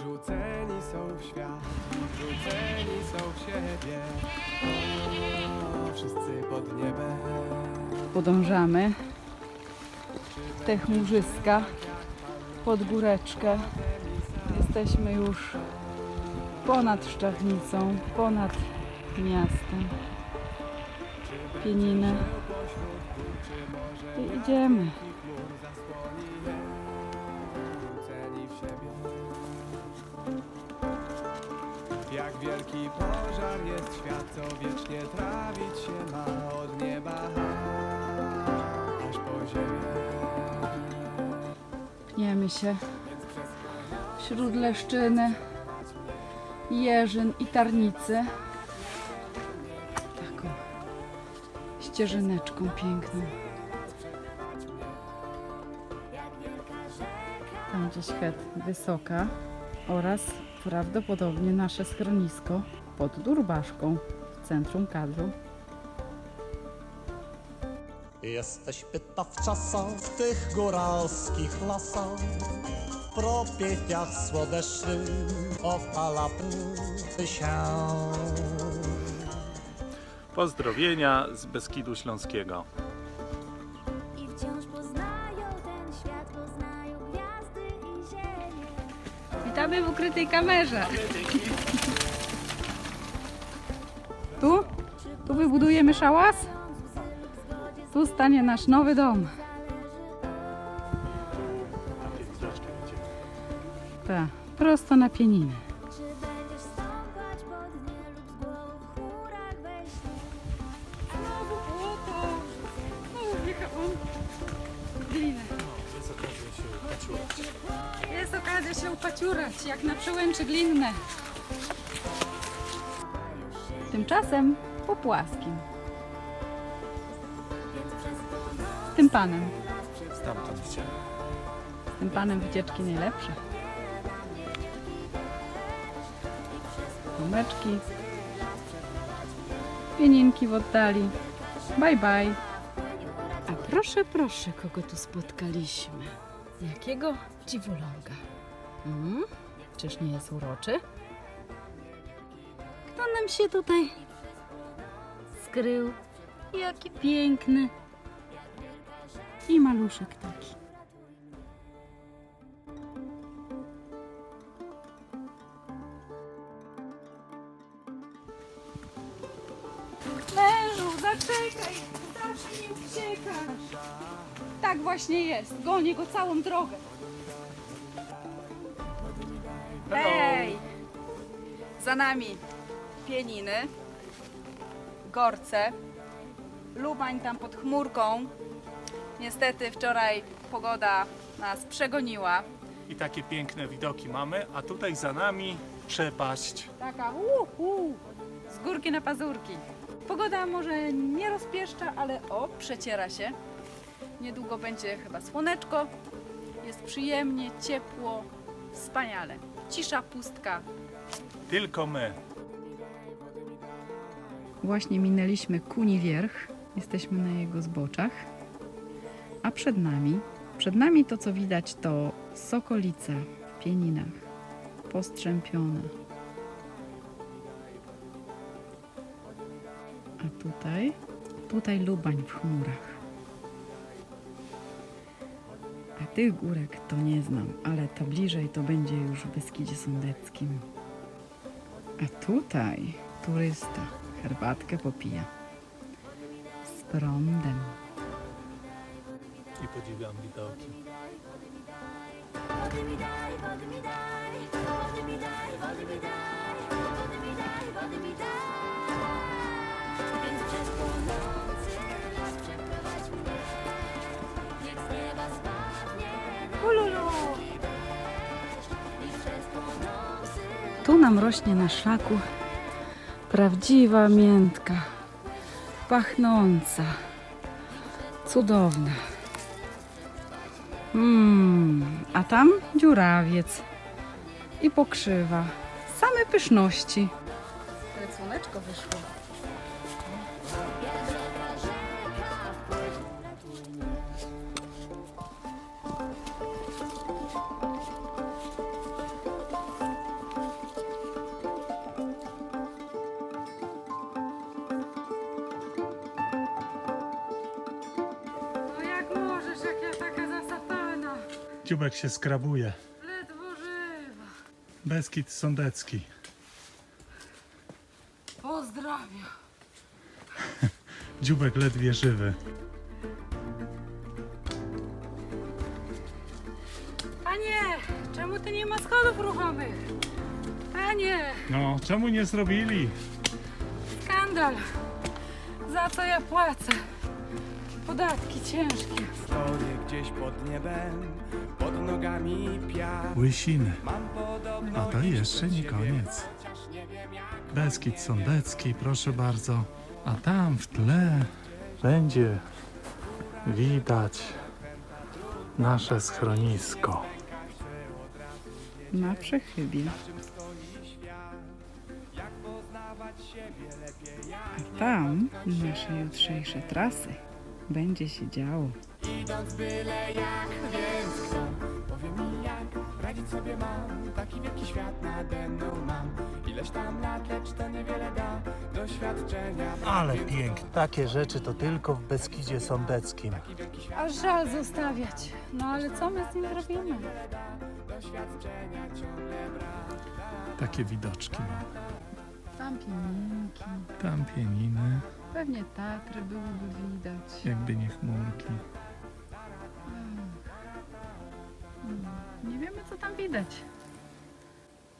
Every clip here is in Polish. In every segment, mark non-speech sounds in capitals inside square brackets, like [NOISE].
Wrzuceni są w świat, wrzuceni są w siebie. O, wszyscy pod niebem. Podążamy w te chmurzyska pod góreczkę. Jesteśmy już ponad Szczachnicą, ponad miastem. Pieniny. I idziemy. Wielki pożar jest świat, co wiecznie trawić się ma od nieba aż po ziemię. Pniemy się wśród leszczyny, jeżyn i tarnicy. Taką ścieżyneczką piękną. Tam gdzieś het wysoka oraz prawdopodobnie nasze schronisko pod Durbaszką w centrum kadru. Jesteś pyta w czasach tych góralskich lasach, w propieciach słodeczy opala się. Pozdrowienia z Beskidu Śląskiego. W ukrytej kamerze. Tu? Tu wybudujemy szałas? Tu stanie nasz nowy dom. Tak, prosto na stąpać pod nie lub Jest okazja się upaciurać, jak na przełęczy glinne. Tymczasem po płaskim. Z tym panem. Stamtąd chciałem. Z tym panem wycieczki najlepsze. Domeczki. Pieninki w oddali. Bye bye. A proszę, proszę, kogo tu spotkaliśmy. Jakiego dziwoląga. Hmm? Czyż nie jest uroczy? Kto nam się tutaj skrył? Jaki piękny. I maluszek taki. Mężu, zaczekaj! Zawsze nie uciekasz! Tak właśnie jest. Gonię go całą drogę. Hej! Za nami pieniny, gorce, Lubań tam pod chmurką. Niestety wczoraj pogoda nas przegoniła. I takie piękne widoki mamy, a tutaj za nami przepaść. Taka uhu, z górki na pazurki. Pogoda może nie rozpieszcza, ale o, przeciera się. Niedługo będzie chyba słoneczko. Jest przyjemnie, ciepło, wspaniale. Cisza, pustka. Tylko my. Właśnie minęliśmy Kuni Wierch. Jesteśmy na jego zboczach. A przed nami, przed nami to co widać to Sokolica w Pieninach. Postrzępiona. A tutaj, tutaj Lubań w chmurach. Tych górek to nie znam, ale to bliżej to będzie już w Beskidzie Sądeckim. A tutaj turysta herbatkę popija. Z prądem. I podziwiam widoki. Wody mi daj, wody mi Tu nam rośnie na szlaku prawdziwa miętka, pachnąca, cudowna. Mmm, a tam dziurawiec i pokrzywa. Same pyszności. Ale słoneczko wyszło. Dziubek się skrabuje. Ledwo żywa. Beskid Sądecki. Pozdrawiam. [LAUGHS] Dziubek ledwie żywy. Panie, czemu ty nie ma schodów ruchomych? Panie, No, czemu nie zrobili? skandal. Za co ja płacę? Podatki ciężkie. Stoję gdzieś pod niebem, pod nogami piach. Łysiny. Mam podobno A to jeszcze przed nie siebie, koniec. chociaż nie wiem jak Beskid Sądecki, proszę bardzo. A tam w tle będzie widać nasze schronisko. Na przechybie. A tam nasze jutrzejsze trasy będzie się działo. Idąc byle jak, więc kto powie mi jak radzić sobie mam Taki wielki świat nade mną mam Ileś tam lat, lecz to niewiele da Doświadczenia Ale pięknie. Takie rzeczy to tylko w Beskidzie Sądeckim. Aż żal zostawiać. No ale co my z nim zrobimy? Doświadczenia ciągle brak Takie widoczki mam. Tam pieninki. Tam pieniny, Pewnie Tatry byłoby widać. jakby nie chmurki. Nie wiemy co tam widać.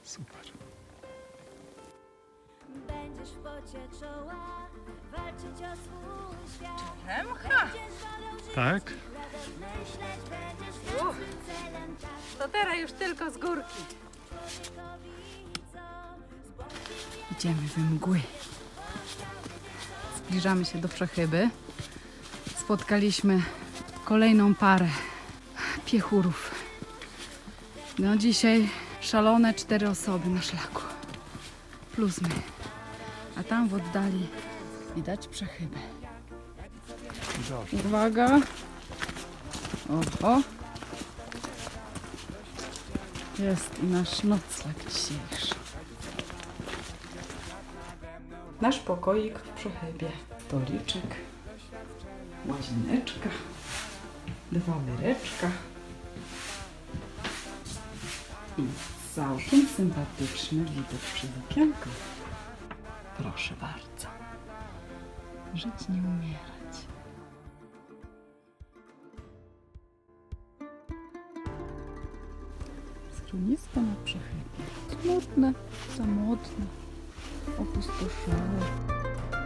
Super. Będziesz w pocie czoła walczyć o swój świat. Remcha! Będziesz wolał żyć, Tak? myśleć, będziesz celem tak To teraz już tylko z górki. człowiekowi, co zbłądził Idziemy we mgły. Zbliżamy się do przechyby. Spotkaliśmy kolejną parę piechurów. No dzisiaj szalone cztery osoby na szlaku. Plus my. A tam w oddali widać przechybę. Uwaga. Oho. Jest i nasz nocleg dzisiejszy. Nasz pokoik w przechybie. Stoliczek, łazieneczka, dwa wyreczka i całkiem sympatyczny widok przez okienko. Proszę bardzo. Żyć nie umierać. Schronisko na przechybie. Smutne, samotne, 我不是读书人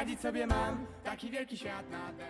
radzić sobie mam Taki wielki świat nade mną